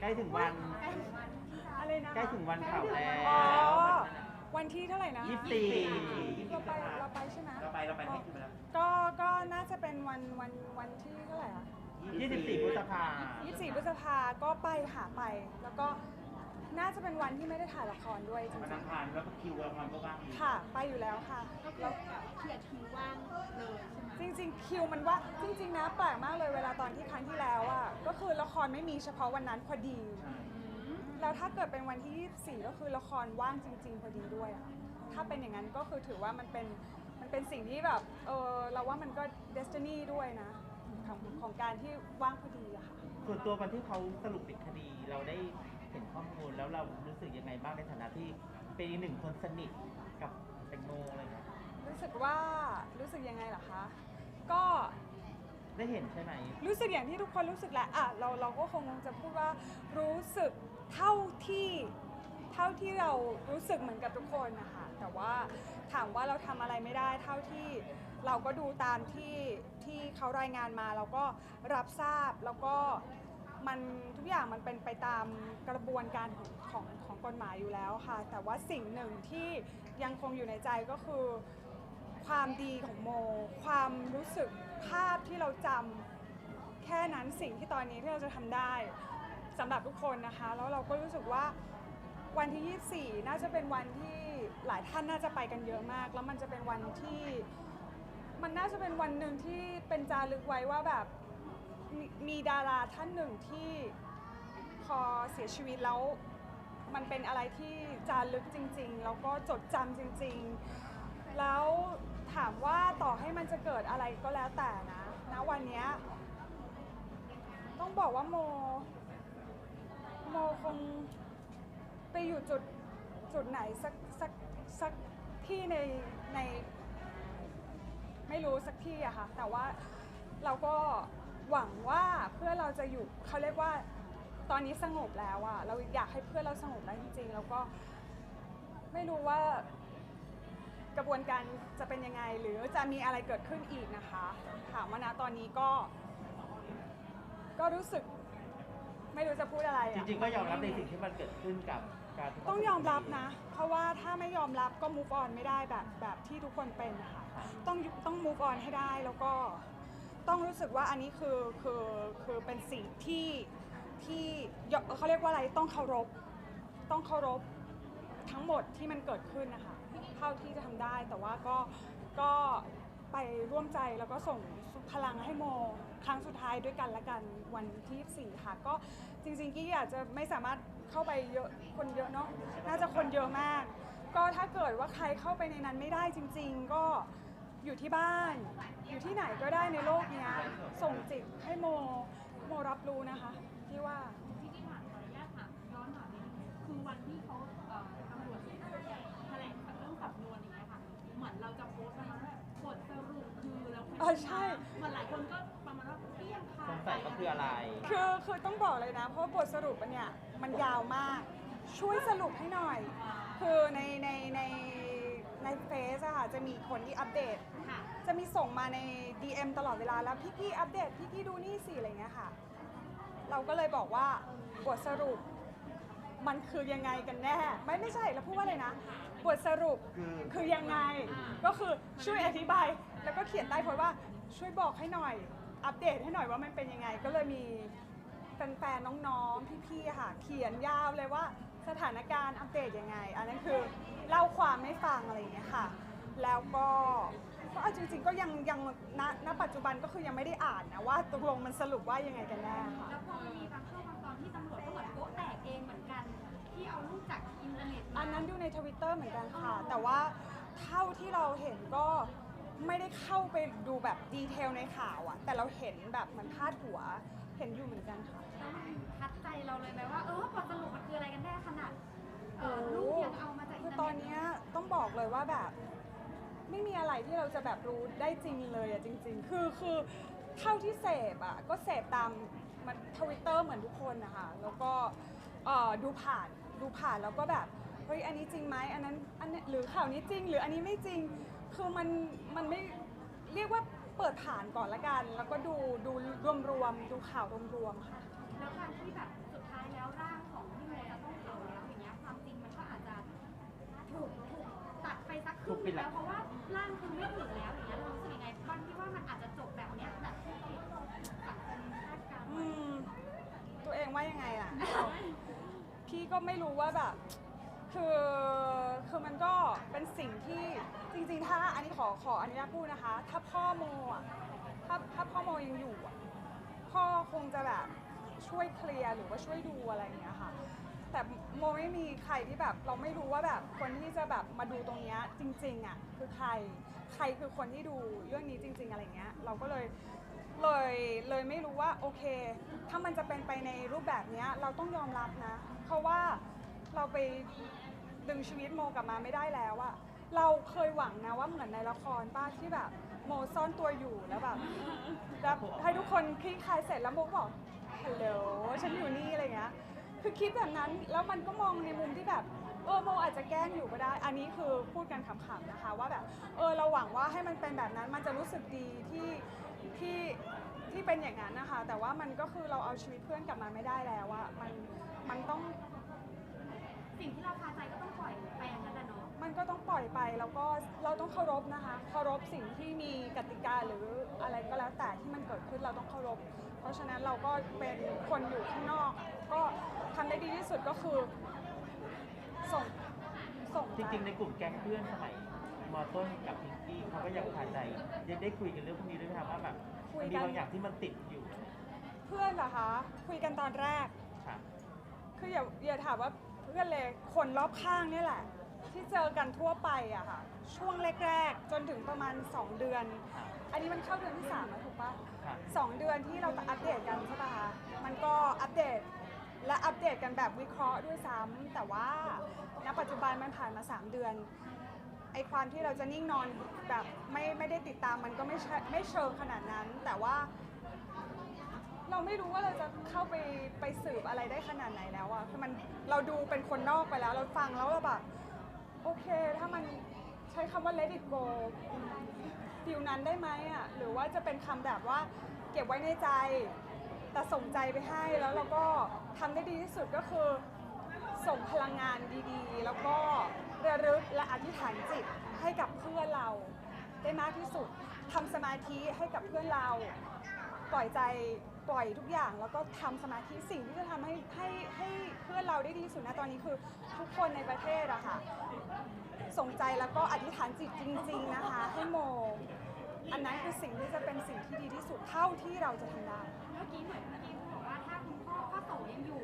ใกล้ถึงวัน อะไรนะใกล้ถึงวันเผาแล้อ๋อววันที่เท่าไหร่นะยี่สิบสี่เราไปเราไปใช่ไหมเราไปเราไปให้คิวไปแล้วก็ก็น่าจะเป็นวันวันวันที่เท่าไหร่อะ ยี่สิบสี่พฤษภา 24พฤษภาก็ไปหาไป แล้วก็ น่าจะเป็นวันที่ไม่ได้ถ่ายละครด้วยจวันริอังงคารแล้วก็คิวละครก็ว่างอีกๆค่ะ ไปอยู่แล้วค่ะแล้วเขียนคิวว่างเลยใช่ไหมจริงๆคิวมันว่าจริงๆนะแปลกมากเลยเวลาตอนที่ครั้งที่แล้วอะก็คือละครไม่มีเฉพาะวันนั้นพอดี ใช่แล้วถ้าเกิดเป็นวันที่ 24 ก็คือละครว่างจริง ๆ พอดีด้วยอะถ้าเป็นอย่างนั้นก็คือถือว่ามันเป็นมันเป็นสิ่งที่แบบเออเราว่ามันก็เดสตินีด้วยนะของของการที่ว่างพอดีอะค่ะ ส่วนตัววันที่เขาสรุปปิดคดีเราได้เห็นข้อมูลแล้วเรารู้สึกยังไงบ้างในฐานะที่เป็นอีกหนึ่งคนสนิทกับแตงโมอะไรเงี้ยรู้สึกว่ารู้สึกยังไงเหรอคะ ก็ได้เห็นใช่ไหม รู้สึกอย่างที่ทุกคนรู้สึกแหละอะเราเราก็คงจะพูดว่ารู้สึกเท่าที่เท่าที่เรารู้สึกเหมือนกับทุกคนนะคะแต่ว่าถามว่าเราทำอะไรไม่ได้เท่าที่เราก็ดูตามที่ที่เขารายงานมาเราก็รับทราบแล้วก็ มันทุกอย่างมันเป็นไปตามกระบวนการของของของกฎหมายอยู่แล้วค่ะ แต่ว่าสิ่งหนึ่งที่ยังคงอยู่ในใจก็คือ ความดีของโม ความรู้สึกภาพที่เราจำแค่นั้นสิ่งที่ตอนนี้ที่เราจะทำได้สำหรับทุกคนนะคะ แล้วเราก็รู้สึกว่าวันที่ 24 น่าจะเป็นวันที่หลายท่านน่าจะไปกันเยอะมาก แล้วมันจะเป็นวันที่ มันน่าจะเป็นวันหนึ่งที่เป็นจารึกไว้ว่าแบบ มมีดาราท่านหนึ่งที่พอเสียชีวิตแล้ว มันเป็นอะไรที่จารึกจริง ๆ แล้วก็จดจำจริง ๆ แล้วถามว่าต่อให้มันจะเกิดอะไรก็แล้วแต่นะณวันเนี้ยต้องบอกว่าโม โมคงไปอยู่จุดจุดไหนสักสักสักที่ในใน ไม่รู้สักที่อะค่ะ แต่ว่าเราก็ หวังว่าเพื่อนเราจะอยู่เขาเรียกว่าตอนนี้สงบแล้วอะเราอยากให้เพื่อนเราสงบแล้วจริงๆ แล้วก็ไม่รู้ว่ากระบวนการจะเป็นยังไง หรือจะมีอะไรเกิดขึ้นอีกนะคะถามว่านะตอนนี้ก็ ก็รู้สึกไม่รู้จะพูดอะไรจอะริงๆก็ยอมรับในสิ่งที่มันเกิดขึ้นกับการที่เขาต้องยอมรับนะ เพราะว่าถ้าไม่ยอมรับก็ move on ไม่ได้แบบแบบที่ทุกคนเป็นนะคะต้องต้อง move on ให้ได้แล้วก็ ต้องรู้สึกว่าอันนี้คือคือคือเป็นสิ่งที่ที่เขาเรียกว่าอะไรต้องเคารพต้องเคารพทั้งหมดที่มันเกิดขึ้นนะคะเท่าที่จะทำได้แต่ว่าก็ก็ไปร่วมใจแล้วก็ส่งพลังให้โมครั้งสุดท้ายด้วยกันละกันวันที่4ค่ะก็จริงๆกี้อาจจะไม่สามารถเข้าไปเยอะคนเยอะเนาะน่าจะคนเยอะมาก ก็ถ้าเกิดว่าใครเข้าไปในนั้นไม่ได้จริง ๆ ก็ อยู่ที่บ้าน อยู่ที่ไหนก็ได้ในโลกเนี้ยส่งจิตให้โมโมรับรู้นะคะที่ว่า ที่ที่ถามขออนุญาตถามย้อนถามนิดนึงคือวันที่เขาเอ่อตำรวจแถลงเรื่องสำนวนอย่างเงี้ยค่ะ เหมือนเราจะโพสต์ประมาณว่าบทสรุปคือแล้วเออใช่ เหมือนหลายคนก็ประมาณว่าเปรี้ยงคาสงสัยก็คืออะไร คือคือต้องบอกเลยนะ เพราะว่าบทสรุปอันเนี่ยมันยาวมาก ช่วยสรุปให้หน่อย คือในในในในเฟซอะค่ะ จะมีคนที่อัปเดต ค่ะ จะมีส่งมาใน DM ตลอดเวลาแล้วพี่กี้อัปเดตพี่กี้ดูนี่สิอะไรเงี้ยค่ะ เราก็เลยบอกว่าบทสรุป มันคือยังไงกันแน่ ไม่ไม่ใช่แล้วพูดว่าอะไรนะบทสรุปคือคือยังไง ก็คือช่วยอธิบาย แล้วก็เขียนใต้โพสต์ว่าช่วยบอกให้หน่อย อัปเดตให้หน่อยว่ามันเป็นยังไง ก็เลยมีแฟนๆน้องๆพี่ๆอะค่ะ เขียนยาวเลยว่าสถานการณ์อัปเดตยังไง อันนั้นคือเล่าความให้ฟังอะไรอย่างเงี้ยค่ะ แล้วก็ก็เอาจริง ๆ ก็ยังยังณณปัจจุบันก็คือยังไม่ได้อ่านนะว่าตกลงมันสรุปว่ายังไงกันแน่ค่ะ แล้วพอมันมีบางช่วงบางตอนที่ตำรวจก็เหมือนโป๊ะแตกเองเหมือนกัน ที่เอารูปจากอินเทอร์เน็ตมาอันนั้นอยู่ในทวิตเตอร์เหมือนกันค่ะ แต่ว่าเท่าที่เราเห็นก็ไม่ได้เข้าไปดูแบบดีเทลในข่าวอะแต่เราเห็นแบบเหมือนพาดหัวเห็นอยู่เหมือนกันค่ะ แล้วมันทัดใจเราเลยไหมว่า เออบทสรุปมันคืออะไรกันแน่ขนาดเออโอ้รูปยังเอามาจากอิคืนอเทอร์เน็ต ตอนเนี้ยต้องบอกเลยว่าแบบ ไม่มีอะไรที่เราจะแบบรู้ได้จริงเลยอะจริง ๆ คือคือเท่าที่เสพอะก็เสพตามมันทวิตเตอร์เหมือนทุกคนนะคะแล้วก็เอ่อดูผ่านดูผ่านแล้วก็แบบเฮ้ยอันนี้จริงไหมอันนั้นอันนี้หรือข่าวนี้จริง หรืออันนี้ไม่จริง คือมันมันไม่เรียกว่าเปิดผ่านก่อนละกัน แล้วก็ดูดูรวมๆดูข่าวรวมๆค่ะ แล้วการที่แบบสุดท้ายแล้วร่างของพี่โมจะต้องเผาแล้วอย่างเงี้ยความจริงมันก็อาจจะถูกถูกตัดไปสักครึ่งหนึ่งแล้วเพราะว่า พี่ก็ไม่รู้ว่าแบบคือคือมันก็เป็นสิ่งที่จริง ๆ ถ้าอันนี้ขอขออนุญาตพูดนะคะ ถ้าพ่อโมอะถ้าถ้าพ่อโมยังอยู่อะพ่อคงจะแบบช่วยเคลียร์หรือว่าช่วยดูอะไรอย่างเงี้ยค่ะ แต่โมไม่มีใครที่แบบเราไม่รู้ว่าแบบคนที่จะแบบมาดูตรงเนี้ยจริงๆอะคือใครใครคือคนที่ดูเรื่องนี้จริง ๆ อะไรเงี้ย เราก็เลย เลยเลยไม่รู้ว่าโอเค ถ้ามันจะเป็นไปในรูปแบบเนี้ยเราต้องยอมรับนะ เพราะว่าเราไปดึงชีวิตโมกลับมาไม่ได้แล้วอะเราเคยหวังนะว่าเหมือนในละครป้าที่แบบ โมซ่อนตัวอยู่แล้วแบบแล้วให้ทุกคนคลี่คลายเสร็จแล้วโมบอกฮัลโหลฉันอยู่นี่อะไรเงี้ยคือคิดแบบนั้นแล้วมันก็มองในมุมที่แบบเออโมอาจจะแกล้งอยู่ก็ได้ อันนี้คือพูดกันขำๆนะคะว่าแบบเออเราหวังว่าให้มันเป็นแบบนั้นมันจะรู้สึกดีที่ที่ที่เป็นอย่างนั้นนะคะ แต่ว่ามันก็คือเราเอาชีวิตเพื่อนกลับมาไม่ได้แล้วอะมันมันต้องสิ่งที่เราคาใจก็ต้องปล่อยไปอย่างนั้นแหละเนาะมันก็ต้องปล่อยไปแล้วก็เราต้องเคารพนะคะเคารพสิ่งที่มีกติกาหรืออะไรก็แล้วแต่ที่มันเกิดขึ้นเราต้องเคารพ เพราะฉะนั้นเราก็เป็นคนอยู่ข้างนอก ก็ทำได้ดีที่สุดก็คือส่งส่งจริงๆ ในกลุ่มแก๊งเพื่อนสมัย มอต้นกับพิงกี้เขาก็ยังคาใจยังได้คุยกันเรื่องพวกนี้ด้วยไหมครับว่าแบบมันมีบางอย่างที่มันติดอยู่เพื่อนเหรอคะ คุยกันตอนแรก ค่ะคืออย่าอย่าถามว่าเพื่อนเลยคนรอบข้างนี่แหละ ที่เจอกันทั่วไปอะค่ะ ช่วงแรกๆ จนถึงประมาณ 2 เดือน ค่ะอันนี้มันเข้าเดือนที่3แล้วถูกปะค่ะสองเดือนที่เราอัปเดตกันใช่ปะคะมันก็อัปเดตและอัปเดตกันแบบวิเคราะห์ด้วยซ้ำแต่ว่าณปัจจุบันมันผ่านมา 3 เดือน ไอความที่เราจะนิ่งนอนแบบไม่ไม่ได้ติดตามมันก็ไม่ใช่ไม่เชิงขนาดนั้น แต่ว่า เราไม่รู้ว่าเราจะเข้าไปไปสืบอะไรได้ขนาดไหนแล้วอะคือมันเราดูเป็นคนนอกไปแล้ว เราฟังแล้วเราแบบโอเค ถ้ามันใช้คำว่า let it go ฟิลนั้นได้ไหมอะหรือว่าจะเป็นคำแบบว่าเก็บไว้ในใจ แต่ส่งใจไปให้แล้วเราก็ทำได้ดีที่สุดก็คือส่งพลังงานดีๆ แล้วก็ ธิษฐานจิตให้กับเพื่อนเรา ได้มากที่สุดทำสมาธิให้กับเพื่อนเรา ปล่อยใจปล่อยทุกอย่างแล้วก็ทำสมาธิสิ่งที่จะทำให้ให้ให้เพื่อนเราได้ดีที่สุดนะตอนนี้คือทุกคนในประเทศอะค่ะ ส่งใจแล้วก็อธิษฐานจิตจริง ๆ นะคะ ให้โม อันนั้นคือสิ่งที่จะเป็นสิ่งที่ดีที่สุดเท่าที่เราจะทำได้ เมื่อกี้เหมือนเมื่อกี้บอกว่าถ้าคุณพ่อพ่อโสยังอยู่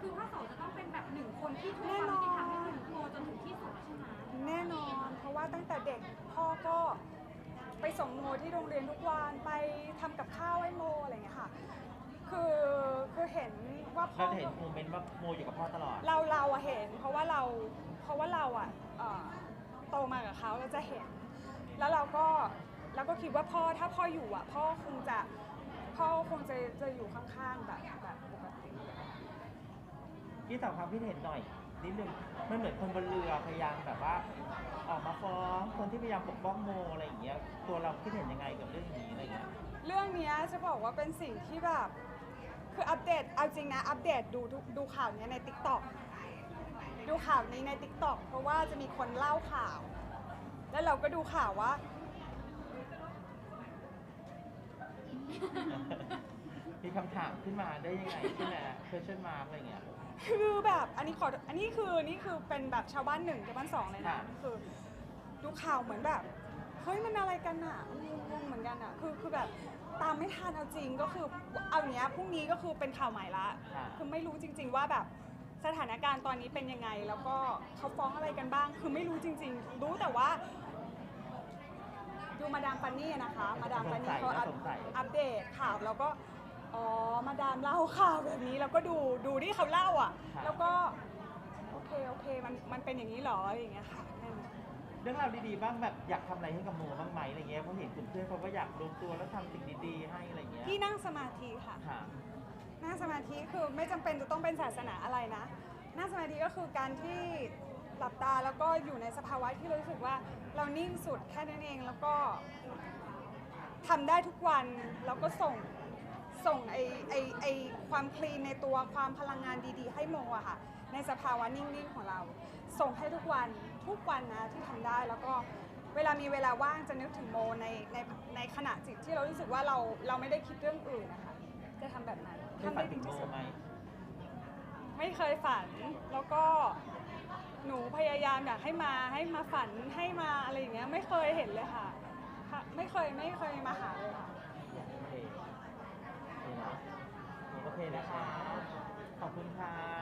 คือพ่อโสจะต้องเป็นแบบหนึ่งคนที่ทุกความยุติธรรมให้ถึงโมจนถึงที่สุดใช่ไหม แน่นอน เพราะว่าตั้งแต่เด็กพ่อก็ไปส่งโมที่โรงเรียนทุกวันไปทำกับข้าวให้โมอะไรอย่างเงี้ยค่ะ คือคือเห็นว่าพ่เราอ จะเห็นโมเมนต์ว่าโมอยู่กับพ่อตลอด เราเราอะเห็นเพราะว่าเราเพราะว่าเราอะเอ่อโตมากับเขาเราจะเห็น แล้วเราก็เราก็คิดว่าพ่อถ้าพ่ออยู่อะพ่อคงจะพ่อคงจะจะอยู่ข้างๆแบบแบบปกติที่ถามความคิดเห็นหน่อย นิดนึงมันเหมือนคนบนเรือพยายามแบบว่าออกมาฟ้องคนที่พยายามปกป้องโมอะไรอย่างเงี้ยตัวเราคิดเห็นยังไงกับเรื่องนี้อะไรเงี้ยเรื่องเนี้ยจะบอกว่าเป็นสิ่งที่แบบ คืออัปเดตเอาจริงนะอัปเดตดูทุกดูข่าวเนี้ยใน t ิ k t o k ดูข่าวนี้ใน t ิ k t o k เพราะว่าจะมีคนเล่าข่าว แล้วเราก็ดูข่าวว่า มีคำถามขึ้นมาได้ยังไงใช่ไหม question mark อะไรเงี้ย คือแบบอันนี้ขออันนี้คือนี่คือเป็นแบบชาวบ้านหนึ่งชาวบ้านสองเลยนะค่ะ คือดูข่าวเหมือนแบบเฮ้ยมันอะไรกันอะงงๆเหมือนกันอะคือคือแบบตามไม่ทันเอาจริงก็คือเอาเนี้ยพรุ่งนี้ก็คือเป็นข่าวใหม่ละค่ะ คือไม่รู้จริง ๆ ว่าแบบสถานการณ์ตอนนี้เป็นยังไง แล้วก็เขาฟ้องอะไรกันบ้าง คือไม่รู้จริง ๆ รู้แต่ว่า ดูมาดามฟันนี่นะคะ มาดามฟันนี่เขาอัปสงสัยอัปเดตข่าวแล้วก็ อ๋อ มาดามเล่าข่าวแบบนี้แล้วก็ดูดูที่เขาเล่าอะ แล้วก็โอเคโอเคมันมันเป็นอย่างนี้เหรออะไรอย่างเงี้ยค่ะนั่นเรื่องราวดีๆบ้างแบบอยากทำอะไรให้กับโมบ้างไหมอะไรเงี้ยเพราะเห็นกลุ่มเพื่อนเขาก็อยากรวมตัวแล้วทำสิ่งดีๆให้อะไรเงี้ยพี่นั่งสมาธิค่ะ ค่ะ นั่งสมาธิคือไม่จำเป็นจะต้องเป็นศาสนาอะไรนะ นั่งสมาธิก็คือการที่หลับตาแล้วก็อยู่ในสภาวะที่รู้สึกว่าเรานิ่งสุดแค่นั้นเองแล้วก็ทำได้ทุกวันแล้วก็ส่ง ส่งไอไอไอความคลีนในตัวความพลังงานดีๆ ให้โมอะค่ะ ในสภาวะนิ่งๆของเรา ส่งให้ทุกวันทุกวันนะที่ทำได้แล้วก็เวลามีเวลาว่างจะนึกถึงโมในในในขณะจิตที่เรารู้สึกว่าเราเราไม่ได้คิดเรื่องอื่นนะคะ จะทำแบบนั้นไม่ฝันถึงโมที่สุดไหมไม่เคยฝันแล้วก็หนูพยายามอยากให้มาให้มาฝันให้มาอะไรอย่างเงี้ยไม่เคยเห็นเลยค่ะค่ะไม่เคยไม่เคยมาหาเลยค่ะ โอเคโอเคนะโอ เคนะคะ ขอบคุณค่ะ